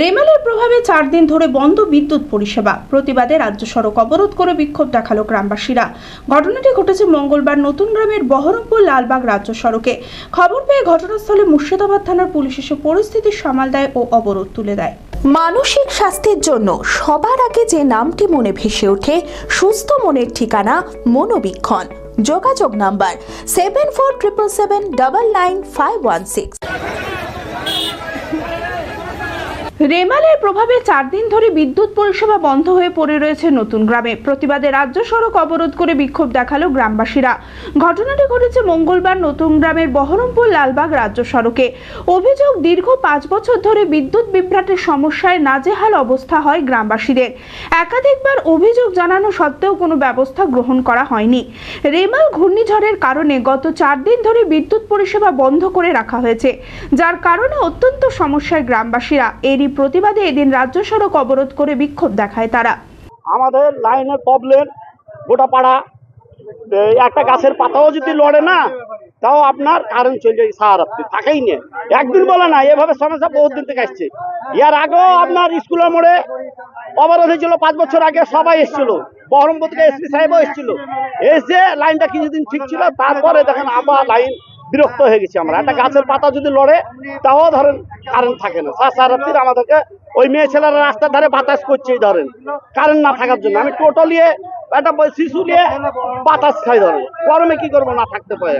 রেমালের প্রভাবে চার দিন ধরে বন্ধ বিদ্যুৎ পরিষেবা। প্রতিবাদে রাজ্য সড়ক অবরোধ করে বিক্ষোভ দেখাল গ্রামবাসীরা। ঘটনাটি ঘটেছে মঙ্গলবার নতুন গ্রামের বহরমপুর লালবাগ রাজ্য সড়কে। খবর পেয়ে ঘটনাস্থলে মুর্শিদাবাদ থানার পুলিশ এসে পরিস্থিতি সামাল দেয় ও অবরোধ তুলে দেয়। মানসিক স্বাস্থ্যের জন্য সবার আগে যে নামটি মনে ভেসে ওঠে, সুস্থ মনের ঠিকানা মনোবীক্ষণ। যোগাযোগ number seven four triple seven double nine five one six রেমালের প্রভাবে চার দিন ধরে বিদ্যুৎ পরিষেবা বন্ধ হয়ে পড়ে রয়েছে নতুন গ্রামে। প্রতিবাদে রাজ্য সড়ক অবরোধ করে বিক্ষোভ দেখাল গ্রামবাসীরা। ঘটনাটি ঘটেছে মঙ্গলবার নতুন গ্রামের বহরমপুর লালবাগ রাজ্য সড়কে। অভিযোগ, দীর্ঘ পাঁচ বছর ধরে বিদ্যুৎ বিভ্রাটের সমস্যায় নাজেহাল অবস্থা হয় গ্রামবাসীদের। একাধিকবার অভিযোগ জানানো সত্ত্বেও কোনো ব্যবস্থা গ্রহণ করা হয়নি। রেমাল ঘূর্ণিঝড়ের কারণে গত চার দিন ধরে বিদ্যুৎ পরিষেবা বন্ধ করে রাখা হয়েছে, যার কারণে অত্যন্ত সমস্যায় গ্রামবাসীরা। এরই প্রতিবাদে এদিন রাজ্য সড়ক অবরোধ করে বিক্ষোভ দেখায় তারা। আমাদের লাইনের প্রবলেম গোটা পাড়া একটা গাছের পাতাও যদি লড়ে না, তাও আপনার কারেন্ট চলে যায় সারারাত্রি থাকেই না। একদিন বলে না, এভাবে সমস্যা বহুত দিন থেকে আসছে। ইয়ার আগেও আপনার স্কুলের মোড়ে অবরোধ হয়েছিল পাঁচ বছর আগে, সবাই এসেছিল। বহরমপুর থেকে এসপি সাহেবও এসেছিল। এসে লাইনটা কিছুদিন ঠিক ছিল, তারপরে দেখেন আবার লাইন বিরক্ত হয়ে গেছি আমরা। একটা গাছের পাতা যদি লড়ে, তাও ধরেন কারেন্ট থাকে না। সারারাত্রি আমাদেরকে ওই মেয়ে ছেলেরা রাস্তার ধারে বাতাস করছে ধরেন। কারেন্ট না থাকার জন্য। আমি টোটো নিয়ে একটা শিশু নিয়ে বাতাস খাই ধরেন। গরমে কি করব? না থাকতে পারে।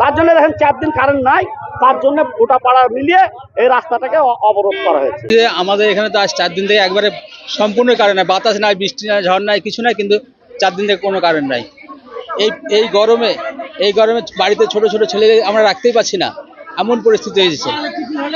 তার জন্য দেখেন চার দিন কারেন্ট নাই। তার জন্য গোটা পাড়া মিলিয়ে এই রাস্তাটাকে অবরোধ করা হয়েছে। যে আমাদের এখানে তো আজ চার দিন থেকে একবারে সম্পূর্ণ নাই। বাতাস নাই, বৃষ্টি নাই, ঝড় নাই, কিছু নাই, কিন্তু চার দিন থেকে কোনো কারেন্ট নাই। এই এই গরমে এই গরমে বাড়িতে ছোট ছোট ছেলে আমরা রাখতেই পারছি না। এমন পরিস্থিতি হয়েছে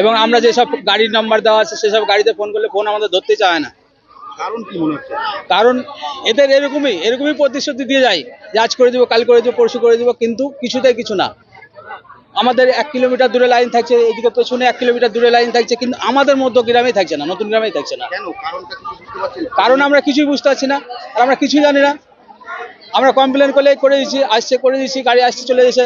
এবং আমরা যেসব গাড়ির নাম্বার দেওয়া আছে সেসব গাড়িতে ফোন করলে ফোন আমাদের ধরতে চায় না। কারণ কি মনে হচ্ছে? কারণ এদের এরকমই এরকমই প্রতিশ্রুতি দিয়ে যায় যে আজ করে দিব কাল করে দিব পরশু করে দিব কিন্তু কিছুতেই কিছু না। আমাদের এক কিলোমিটার দূরে লাইন থাকছে এদিকে পেছনে এক কিলোমিটার দূরে লাইন থাকছে কিন্তু আমাদের মধ্য গ্রামেই থাকছে না নতুন গ্রামেই থাকছে না। কারণ আমরা কিছুই বুঝতে পারছি না আর আমরা কিছুই জানি না। আমরা কমপ্লেন করলে করে দিচ্ছি আসছে করে দিচ্ছি গাড়ি আসছে চলে এসে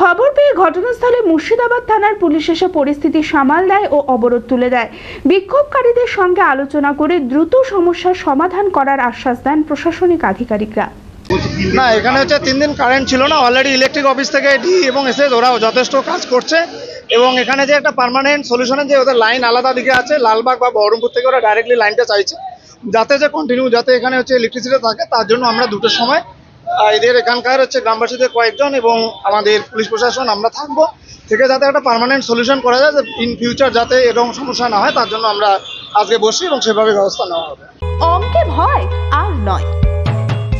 খবর পেয়ে ঘটনাস্থলে মুর্শিদাবাদ থানার পুলিশ এসে পরিস্থিতি সামাল দেয় ও অবরোধ তুলে দেয়। বিক্ষোভকারীদের সঙ্গে আলোচনা করে দ্রুত সমস্যার সমাধান করার আশ্বাস দেন প্রশাসনিক আধিকারিকরা। না এখানে হচ্ছে তিন দিন কারেন্ট ছিল না অলরেডি ইলেকট্রিক অফিস থেকে ডি এবং এসে ওরাও যথেষ্ট কাজ করছে। এবং এখানে যে একটা পার্মানেন্ট সলিউশনের যে ওদের লাইন আলাদা দিকে আছে লালবাগ বা বহরমপুর থেকে ওরা ডাইরেক্টলি লাইনটা চাইছে। যাতে যে কন্টিনিউ যাতে এখানে হচ্ছে ইলেকট্রিসিটি থাকে, তার জন্য আমরা দুটোর সময় এদের এখানকার হচ্ছে গ্রামবাসীদের কয়েকজন এবং আমাদের পুলিশ প্রশাসন, আমরা থাকব। থেকে যাতে একটা পারমানেন্ট সলিউশন করা যায় ইন ফিউচার যাতে এরকম সমস্যা না হয়, তার জন্য আমরা আজকে বসি এবং সেভাবে ব্যবস্থা নেওয়া হবে। অঙ্কে ভয় আর নয়।